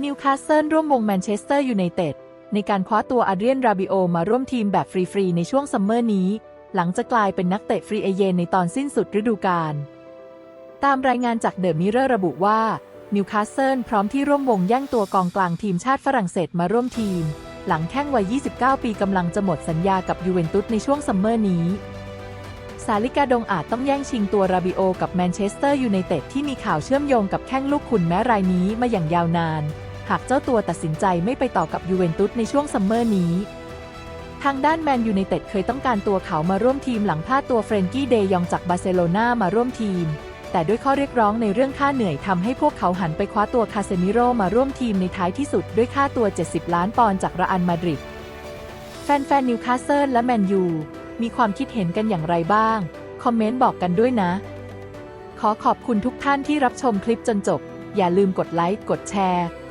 นิวคาสเซิลร่วมวงแมนเชสเตอร์ยูไนเต็ดในการคว้าตัวอาเดรียนราบิโอมาร่วมทีมแบบฟรีๆในช่วงซัมเมอร์นี้ หลังจะกลายเป็นนักเตะฟรีเอเยนในตอนสิ้นสุดฤดูกาลตามรายงานจากเดอะมิเรอร์ระบุว่านิวคาสเซิลพร้อมที่ร่วมวงแย่งตัวกองกลางทีมชาติฝรั่งเศสมาร่วมทีม หลังแข้งวัย 29 ปีกำลังจะหมดสัญญากับยูเวนตุสในช่วงซัมเมอร์นี้ซาลิกาดงอาจต้องแย่งชิงตัวราบิโอกับแมนเชสเตอร์ยูไนเต็ดที่มีข่าวเชื่อมโยงกับแข้งลูกขุนแม้รายนี้มาอย่างยาวนาน หากเจ้าตัวตัดสินใจไม่ไปต่อกับยูเวนตุสในช่วงซัมเมอร์นี้ ทางด้านแมนยูไนเต็ดเคยต้องการตัวเขามาร่วมทีมหลังพลาดตัวเฟรนกี้เดยองจากบาร์เซโลนามาร่วมทีม แต่ด้วยข้อเรียกร้องในเรื่องค่าเหนื่อยทำให้พวกเขาหันไปคว้าตัวคาเซมิโรมาร่วมทีมในท้ายที่สุดด้วยค่าตัว 70 ล้านปอนด์จากรอันมาดริด แฟนๆนิวคาสเซิลและแมนยูมีความคิดเห็นกันอย่างไรบ้าง คอมเมนต์บอกกันด้วยนะ ขอขอบคุณทุกท่านที่รับชมคลิปจนจบ อย่าลืมกดไลค์ กดแชร์